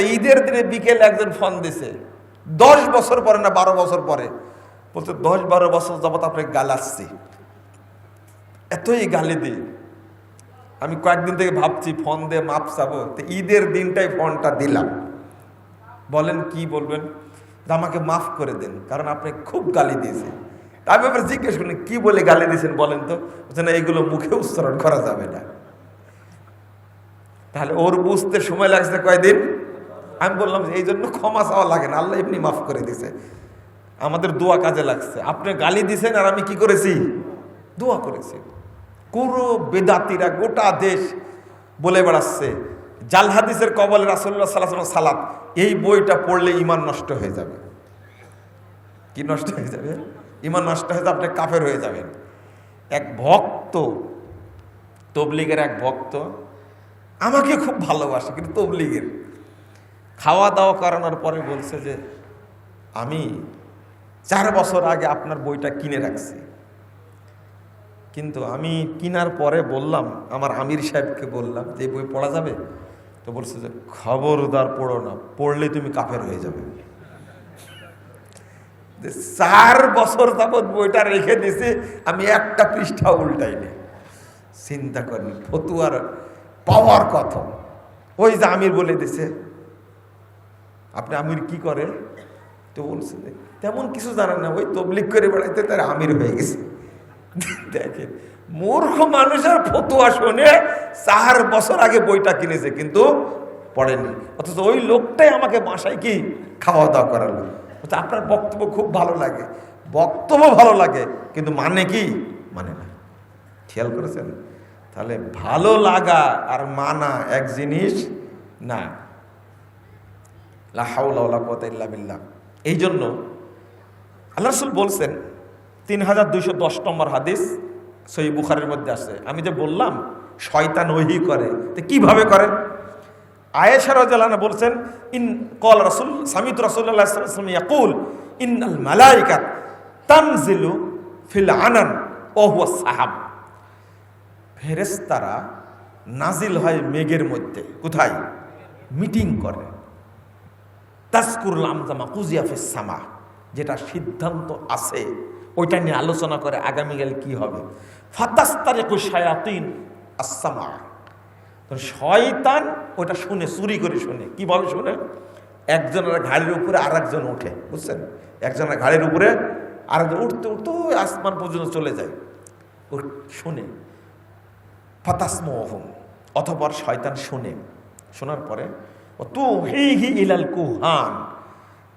ঈদের দিনে বিকেল একজন ফোন দিছে, দশ বছর পরে না বারো বছর পরে? বলছে, দশ বারো বছর যাবত আপনাকে গালাচ্ছি এতই গালি দিই আমি কয়েকদিন থেকে ভাবছি, ফোন দিয়ে মাপ চাবো। তো ঈদের দিনটাই ফোনটা দিলাম। বলেন, কি বলবেন? আমাকে মাফ করে দেন, কারণ আপনি খুব গালি দিয়েছে আমি এবার জিজ্ঞেস করি, কি বলে গালি দিয়েছেন বলেন তো? না, এগুলো মুখে উচ্চারণ করা যাবে না। তাহলে ওর বুঝতে সময় লাগছে কয়দিন? আমি বললাম যে, এই জন্য ক্ষমা চাওয়া লাগে না, আল্লাহ এমনি মাফ করে দিছে। আমাদের দোয়া কাজে লাগছে। আপনি গালি দিছেন আর আমি কি করেছি? দোয়া করেছি। পুরো বেদাতিরা গোটা দেশ বলে বেড়াচ্ছে, জাল হাদিসের কবলে রাসুল্লাহ সাল্লাহ সালাত, এই বইটা পড়লে ইমান নষ্ট হয়ে যাবে। কি নষ্ট হয়ে যাবে? ইমান নষ্ট হয়ে যাবে, আপনি কাফের হয়ে যাবেন। এক ভক্ত, তবলিগের এক ভক্ত আমাকে খুব ভালোবাসে, কিন্তু তবলিগের খাওয়া দাওয়া করানোর পরে বলছে যে, আমি চার বছর আগে আপনার বইটা কিনে রাখছি। কিন্তু আমি কিনার পরে বললাম, আমার আমির সাহেবকে বললাম, যে বই পড়া যাবে? তো বলছে যে, খবরদার পড়ো না, পড়লে তুমি কাফের হয়ে যাবে। চার বছর যাবৎ বইটা রেখে দিছি, আমি একটা পৃষ্ঠা উল্টাইনি চিন্তা করেন, ফতুয়ার পাওয়ার কথা। ওই যে আমির বলে দিছে আপনি আমির কি করেন তো বলছে তেমন কিছু জানেন না ওই তবলিক করে বেড়াইতে তার আমির হয়ে গেছে। দেখেন মূর্খ মানুষের ফতুয়া শুনে চার বছর আগে বইটা কিনেছে কিন্তু পড়েনি। অথচ ওই লোকটাই আমাকে বাসায় কি খাওয়া দাওয়া করালো। বলছে, আপনার বক্তব্য খুব ভালো লাগে। বক্তব্য ভালো লাগে কিন্তু মানে কি? মানে না। খেয়াল করেছেন? তাহলে ভালো লাগা আর মানা এক জিনিস না। এই জন্য আল্লাহ রসুল বলছেন তিন হাজার দুইশো দশ নম্বর হাদিস সই বুখারের মধ্যে আছে। আমি যে বললাম, শয়তান ওহি করে। তো কীভাবে করে? আয়েশা রাজালানা বলছেন, ইন কল রাসুল, সামিত রাসুল্লাহ ইয়াকুল, ইন্নাল মালাইকাত তানজিলু ফিল আনান ও হুয়া সাহাব। ফেরেস্তারা নাজিল হয় মেঘের মধ্যে। কোথায়? মিটিং করে। তাসকুরুল আমজামা কুজিয়াফিস সামা, যেটা সিদ্ধান্ত আছে, ওইটা নিয়ে আলোচনা করে আগামীকাল কি হবে? ফাতাস্তারে কুশায়াতিন আসামা শয়তান ওটা শুনে, চুরি করে শুনে কীভাবে শুনে? একজনের ঘাড়ির উপরে আর একজন ওঠে বুঝছেন? একজনের ঘাড়ির উপরে আরেকজন উঠতে উঠতে ওই আসমান পর্যন্ত চলে যায়। ও শুনে, ফাতাসমোহম অথবা শয়তান শুনে। শোনার পরে কুহান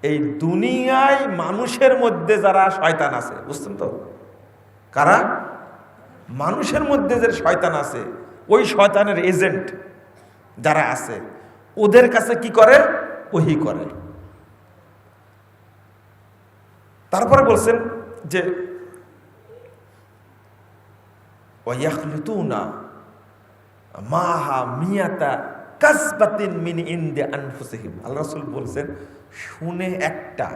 এই দুনিয়ায় মানুষের মধ্যে যারা শয়তান আছে, বুঝছেন তো? কারা? মানুষের মধ্যে যে শয়তান আছে, ওই শয়তানের এজেন্ট যারা আছে, ওদের কাছে কি করে? ওহি করে। তারপরে বলছেন যে মাহা মিয়াতা কাসবাতিন মিন ইন্দে আনফুসিহিম। আল্লাহ রাসূল বলছেন, শুনে একটা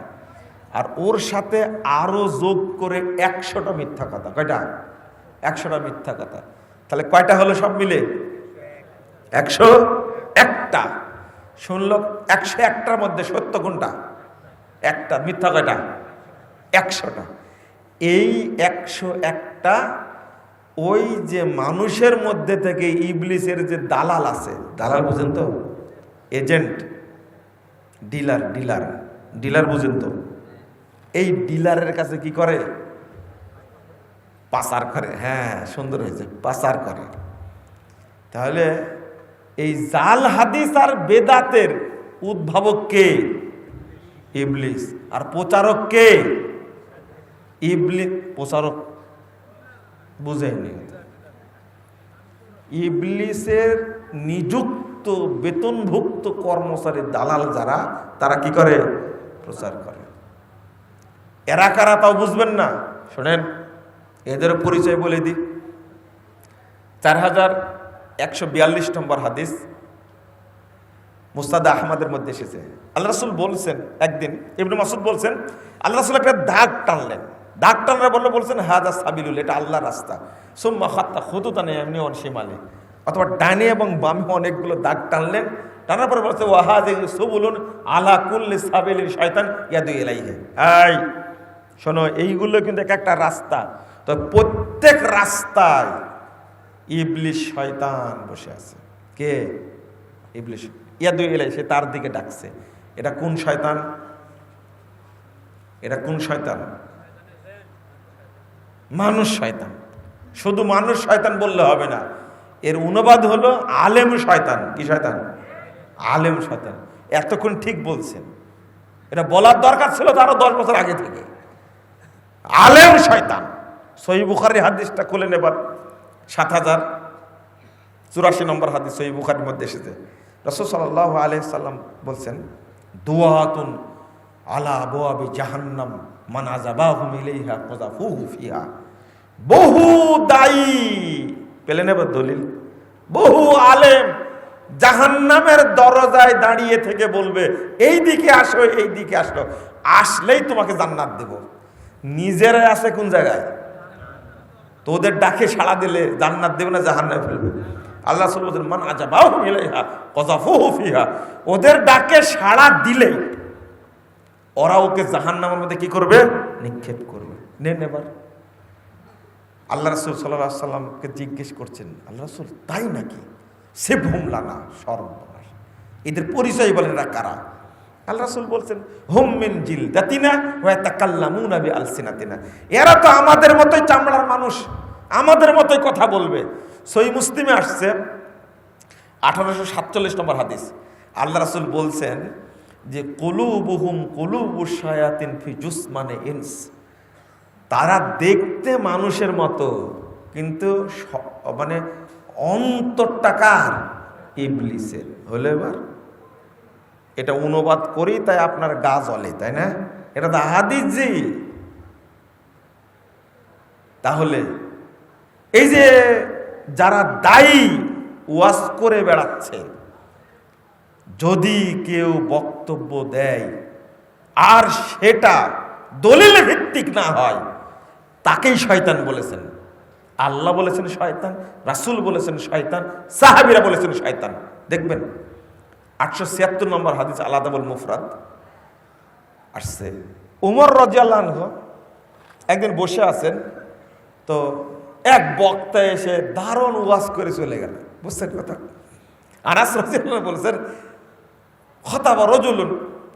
আর ওর সাথে আরও যোগ করে একশোটা মিথ্যা কথা। কয়টা? একশোটা মিথ্যা কথা। তাহলে কয়টা হলো সব মিলে? একশো একটা। শুনলো, একশো একটার মধ্যে সত্য কোনটা? একটা। মিথ্যা কয়টা? একশোটা। এই একশো একটা ওই যে মানুষের মধ্যে থেকে ইবলিসের যে দালাল আছে, দালাল বুঝেন তো? এজেন্ট, ডিলার ডিলার ডিলার বুঝেন তো? এই ডিলারের কাছে কি করে? পাচার করে হ্যাঁ সুন্দর হয়েছে, পাচার করে। তাহলে এই জাল হাদিস আর বেদাতের উদ্ভাবক কে? ইবলিস। আর প্রচারক কে? ইবলিস প্রচারক বুঝেননি ইবলিসের নিযুক্ত বেতনভুক্ত কর্মচারী দালাল যারা, তারা কি করে? প্রচার করে। এরা কারা তাও বুঝবেন না। শোনেন, এদের পরিচয় বলে দিই। চার হাজার একশো বিয়াল্লিশ নম্বর হাদিস মুস্তাদ আহমদের মধ্যে এসেছে। আল্লাহ রাসুল বলছেন, একদিন ইবনু মাসুদ বলছেন, আল্লাহ রাসুল একটা দাগ টানলেন। টানরা বলল, বলছেন হাদা সাবিলুল, এটা আল্লাহ রাস্তা। সোম্মা খাত্তা খুদুতানে এমনি অনসিমালে অথবা ডানে এবং বামে অনেকগুলো দাগ টানলেন। টানার পরে বলছে ওয়াহাজ সবুলুন আলা কুল্লি সাবিলিন শয়তান ইয়াদু এলাইহে এই, শোনো, এইগুলো কিন্তু এক একটা রাস্তা। তো প্রত্যেক রাস্তায় ইবলিশ শয়তান বসে আছে। কে? ইবলিশ ইয়াদু এলাই সে তার দিকে ডাকছে। এটা কোন শয়তান? এটা কোন শয়তান? মানুষ শয়তান। শুধু মানুষ শয়তান বললে হবে না। এর অনুবাদ হলো আলেম শয়তান। কি শয়তান? আলেম শয়তান। এতক্ষণ ঠিক বলছেন। এটা বলার দরকার ছিল তো আরও দশ বছর আগে থেকে। আলেম শয়তান। সহি বুখারি হাদিসটা খুলে নেবার সাত হাজার চুরাশি নম্বর হাদিস সহি বুখারির মধ্যে এসেছে। রসদ সাল্লাহ আলহিসাল্লাম বলছেন দুয়াতুন আলা বোয়াবি জাহান্নাম। মানাজাবাহু মিলাইহা কযাফুহু ফিহা। বহু দায়ী পেলে নেব দলিল। বহু আলেম জাহান্নামের দরজায় দাঁড়িয়ে থেকে বলবে, এই দিকে আসো, এই দিকে আসো। আসলেই তোমাকে জান্নাত দেব। নিজেরাই আছে কোন জায়গায়? তোদের ডাকে সাড়া দিলে জান্নাত দেবে না, জাহান্নামে ফেলবে। আল্লাহ মান আজাবাহু ইলাইহা কযাফুহু ফিহা। ওদের ডাকে সাড়া দিলেই ওরা ওকে জাহান্নামের মধ্যে কি করবে? নিক্ষেপ করবে। নেন এবার আল্লাহ রসুল সাল্লাহ সাল্লামকে জিজ্ঞেস করছেন, আল্লাহ রসুল, তাই নাকি? সে ভুমলানা সর্বনাশ। এদের পরিচয় বলেন এরা কারা? আল্লাহ রসুল বলছেন, হোম মিন জিল দাতিনা ওয়াতা কাল্লামুনা বি আলসিনাতিনা এরা তো আমাদের মতোই চামড়ার মানুষ, আমাদের মতোই কথা বলবে। সই মুসলিমে আসছে, আঠারোশো সাতচল্লিশ নম্বর হাদিস। আল্লাহ রাসুল বলছেন যে কলুবুহুম কলুবু শায়াতিন ফি জুসমানে ইনস। তারা দেখতে মানুষের মতো, কিন্তু মানে অন্তরটা কার? ইবলিসের। হলো এবার, এটা অনুবাদ করি তাই আপনার গা জ্বলে, তাই না? এটা তো হাদিস জি তাহলে, এই যে যারা দায়ী ওয়াজ করে বেড়াচ্ছে যদি কেউ বক্তব্য দেয়, আর সেটা দলিল ভিত্তিক না হয়, তাকেই শয়তান বলেছেন। আল্লাহ বলেছেন শয়তান, রাসূল বলেছেন শয়তান, সাহাবিরা বলেছেন শয়তান। দেখবেন, আটশো ছিয়াত্তর নম্বর হাদিস আলাদাবুল মুফরাদ আসছে। উমর রাজিয়াল্লাহ একদিন বসে আছেন, তো এক বক্তা এসে দারুণ ওয়াজ করে চলে গেল। বুঝছেন কথা? আনাস রাজিয়াল্লাহ বলেছেন খতাবা রজুলুন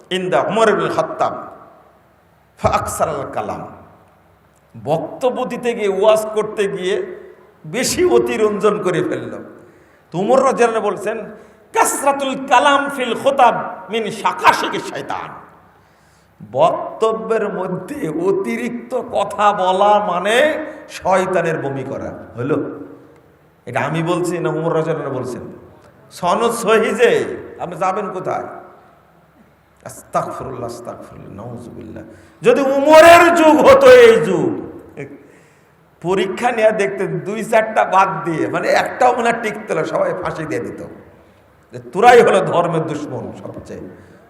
ইন্দা উমর ইবনুল খাত্তাব। ফাকসার আল কালাম। বক্তব্য দিতে গিয়ে, ওয়াজ করতে গিয়ে বেশি অতিরঞ্জন করে ফেলল। তুমর রাজারা বলছেন, কাসরাতুল কালাম ফিল খোতাব মিন শেখে শয়তান বক্তব্যের মধ্যে অতিরিক্ত কথা বলা মানে শয়তানের বমি করা। হলো? এটা আমি বলছি না উমর রাজারা বলছেন? সনদ সহিজে আপনি যাবেন কোথায়? যদি উমরের যুগ হতো এই যুগ, পরীক্ষা নেওয়া দেখতে দুই চারটা বাদ দিয়ে মানে একটাও মনে টিকতো সবাই ফাঁসি দিয়ে দিত। তোরাই হলো ধর্মের দুশ্মন সবচেয়ে।